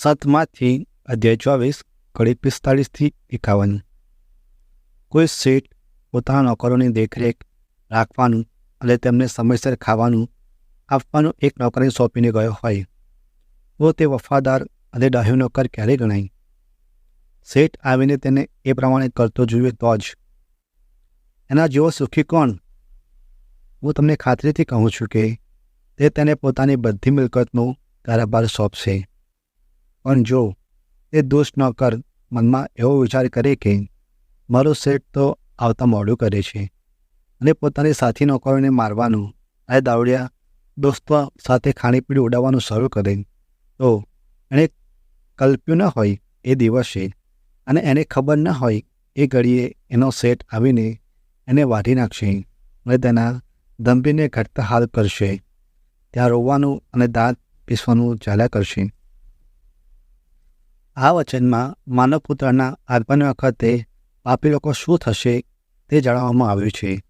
સતમાંથી અધ્યાય ચોવીસ, કડી પિસ્તાળીસથી એકાવન. કોઈ શેઠ પોતાના નોકરોની દેખરેખ રાખવાનું અને તેમને સમયસર ખાવાનું આપવાનું એક નોકરને સોંપીને ગયો હોય, તો તે વફાદાર અને ડાહ્યો નોકર ક્યારે ગણાય? શેઠ આવીને તેને એ પ્રમાણે કરતો જોઈએ તો જ, એના જેવો સુખી કોણ? હું તમને ખાતરીથી કહું છું કે તે તેને પોતાની બધી મિલકતનો કારોબાર સોંપશે. પણ જો એ દોષ ન કર, મનમાં એવો વિચાર કરે કે મારો શેઠ તો આવતા મોડું કરે છે અને પોતાની સાથી નોકરોને મારવાનું અને દાવડિયા દોસ્તો સાથે ખાણીપીણી ઉડાવવાનું શરૂ કરે, તો એણે કલ્પ્યું ન હોય એ દિવસે અને એને ખબર ન હોય એ ઘડીએ એનો સેટ આવીને એને વાઢી નાખશે અને તેના દંભીને ઘટતા હાલ કરશે. ત્યાં રોવાનું અને દાંત પીસવાનું ચાલ્યા કરશે. આ વચનમાં માનવ પુત્રના આગમન વખતે પાપી લોકો શું થશે તે જણાવવામાં આવ્યું છે.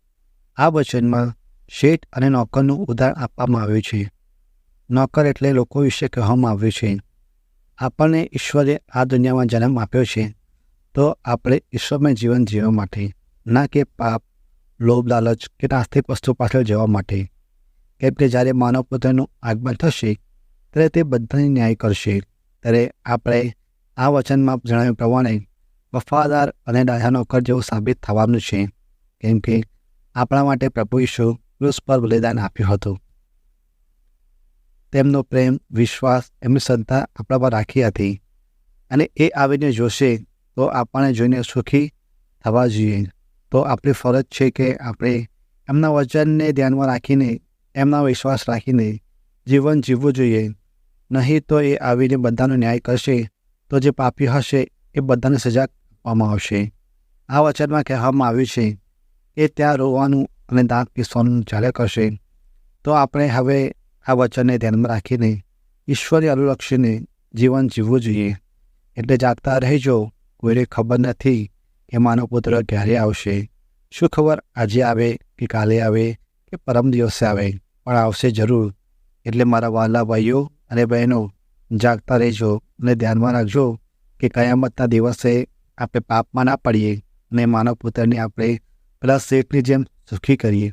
આ વચનમાં શેઠ અને નોકરનું ઉદાહરણ આપવામાં આવ્યું છે. નોકર એટલે લોકો વિશે કહેવામાં આવ્યું છે. આપણને ઈશ્વરે આ દુનિયામાં જન્મ આપ્યો છે, તો આપણે ઈશ્વરમય જીવન જીવવા માટે, ના કે પાપ, લોભ, લાલચ કે નાસ્તિક વસ્તુ પાછળ જવા માટે. કેમ કે જ્યારે માનવ પુત્રનું આગમન થશે, ત્યારે તે બધાને ન્યાય કરશે, ત્યારે આપણે આ વચનમાં જણાવ્યું પ્રમાણે વફાદાર અને ડાયાનો નોકર જેવું સાબિત થવાનું છે, કેમ કે આપણા માટે પ્રભુ ઈશુ ક્રુસ પર બલિદાન આપ્યું હતું. તેમનો પ્રેમ, વિશ્વાસ, એમની શ્રદ્ધા આપણા પર રાખી હતી અને એ આવીને જોશે તો આપણને જોઈને સુખી થવા જોઈએ. તો આપણી ફરજ છે કે આપણે એમના વચનને ધ્યાનમાં રાખીને, એમના વિશ્વાસ રાખીને જીવન જીવવું જોઈએ. નહીં તો એ આવીને બધાનો ન્યાય કરશે તો જે પાપી હશે એ બધાને સજા આપવામાં આવશે. આ વચનમાં કહેવામાં આવ્યું છે એ ત્યાં રોવાનું અને દાંત પીસવાનું ચાલ્યા કરશે. તો આપણે હવે આ વચનને ધ્યાનમાં રાખીને ઈશ્વરી અનુલક્ષીને જીવન જીવવું જોઈએ. એટલે જાગતા રહેજો, કોઈને ખબર નથી કે માનવ પુત્ર ક્યારે આવશે. શું ખબર આજે આવે કે કાલે આવે કે પરમ દિવસે આવે? પણ આવશે જરૂર. એટલે મારા વાલા ભાઈઓ અને બહેનો જાગતા રહેજો અને ધ્યાનમાં રાખજો કે કયામતના દિવસે આપણે પાપમાં ના પડીએ અને માનવ પુત્રને આપણે પેલા શેઠની જેમ સુખી કરીએ.